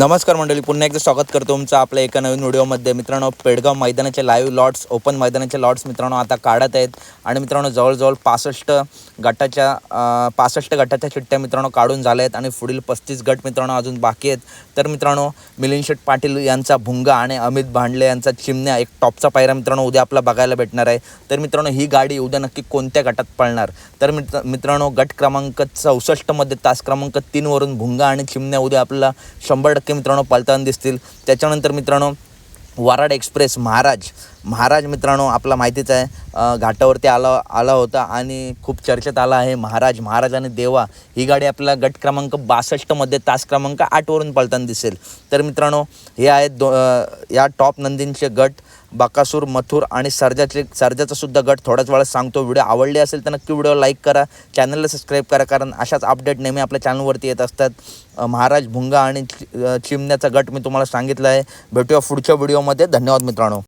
नमस्कार मंडळी पुन्हा एकदा स्वागत करतो तुमचं आपल्या एका नवीन व्हिडिओमध्ये. मित्रांनो पेडगाव मैदानाचे लाईव्ह लॉट्स ओपन मैदानाचे लॉट्स मित्रांनो आता काढत आहेत. आणि मित्रांनो जवळजवळ पासष्ट गटाच्या पासष्ट गटाच्या चिठ्ठ्या मित्रांनो काढून झाल्या आहेत. आणि पुढील पस्तीस गट मित्रांनो अजून बाकी आहेत. तर मित्रांनो मिलिंद शेठ पाटील यांचा भुंगा आणि अमित भांडले यांचा चिमण्या एक टॉपचा पायरा मित्रांनो उद्या आपला बघायला भेटणार आहे. तर मित्रांनो ही गाडी उद्या नक्की कोणत्या गटात पळणार? तर मित्र मित्रांनो गट क्रमांक चौसष्टमध्ये तास क्रमांक तीनवरून भुंगा आणि चिमण्या उद्या आपल्याला शंभर टक्के मित्रांनो पालताना दिसतील. त्याच्यानंतर मित्रांनो वराड एक्सप्रेस महाराज महाराज मित्रांनो आपला माहितीच आहे घाटावरती आला आला होता आणि खूप चर्चेत आला आहे महाराज. महाराज आणि देवा ही गाडी आपल्याला गट क्रमांक बासष्टमध्ये तास क्रमांक आठवरून पळताना दिसेल. तर मित्रांनो हे आहेत दो या टॉप नंदींचे गट बाकासूर मथुर आणि सर्जाचे सर्जाचा सुद्धा गट. थोड्याच वेळात सांगतो व्हिडिओ आवडले असेल तर नक्की व्हिडिओ लाईक करा चॅनलला सबस्क्राईब करा कारण अशाच अपडेट नेहमी आपल्या चॅनलवरती येत असतात. महाराज भुंगा आणि चि- चिमण्याचा गट मी तुम्हाला सांगितलं आहे. भेटूया पुढच्या व्हिडिओमध्ये. धन्यवाद मित्रांनो.